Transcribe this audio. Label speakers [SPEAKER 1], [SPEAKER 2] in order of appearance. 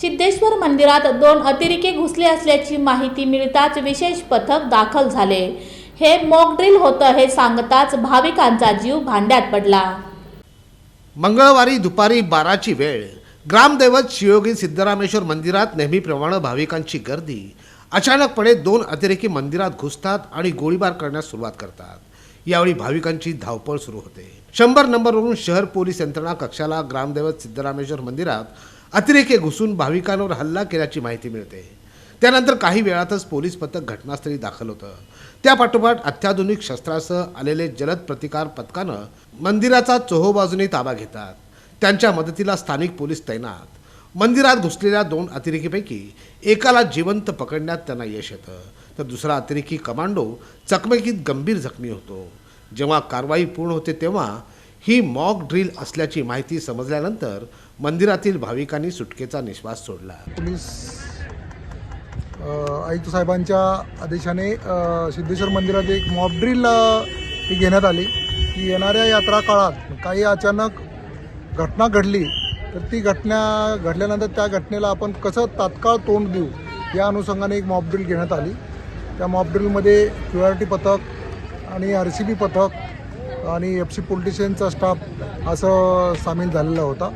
[SPEAKER 1] सिद्धेश्वर मंदिरात दोन अतिरेकी घुसले असल्याची माहिती मिळताच विशेष पथक दाखल झाले. हे मॉकड्रिल होतं हे सांगताच भाविकांचा जीव भांड्यात पडला.
[SPEAKER 2] मंगळवारी दुपारी बाराची वेळ ग्रामदैवत शिवयोगी सिद्धरामेश्वर मंदिरात नेहमीप्रमाणे भाविकांची गर्दी. अचानकपणे दोन अतिरेकी मंदिरात घुसतात आणि गोळीबार करण्यास सुरुवात करतात. यावेळी भाविकांची धावपळ सुरू होते. शंभर नंबरवरून शहर पोलीस यंत्रणा कक्षाला ग्रामदैवत सिद्धरामेश्वर मंदिरात अतिरेके घुसून भाविकांवर हल्ला केल्याची माहिती मिळते. त्यानंतर काही वेळातच पोलीस पथक घटनास्थळी दाखल होतं. त्यापाठोपाठ अत्याधुनिक शस्त्रासह आलेले जलद प्रतिकार पथकानं मंदिराचा चोहोबाजूने ताबा घेतात. त्यांच्या मदतीला स्थानिक पोलीस तैनात. मंदिरात घुसलेल्या दोन अतिरेकीपैकी एकाला जिवंत पकडण्यात त्यांना यश येतं. तर दुसरा अतिरेकी कमांडो चकमकीत गंभीर जखमी होतो. जेव्हा कारवाई पूर्ण होते तेव्हा ही मॉक ड्रिल असल्याची माहिती समजल्यानंतर मंदिरातील भाविकांनी सुटकेचा निश्वास सोडला.
[SPEAKER 3] पोलीस आयुक्त साहेबांच्या आदेशाने सिद्धेश्वर मंदिरात एक मॉक ड्रिल ही घेण्यात आली. की येणाऱ्या यात्रा काळात काही अचानक घटना घडली तर ती घटना घडल्यानंतर त्या घटनेला आपण कसं तात्काळ तोंड देऊ या अनुषंगाने एक मॉब ड्रिल घेण्यात आली. त्या मॉब ड्रिलमध्ये क्यू आर टी पथक आणि आर सी बी पथक आणि एफ सी पोलिटिशियनचा स्टाफ असं सामील झालेला होता.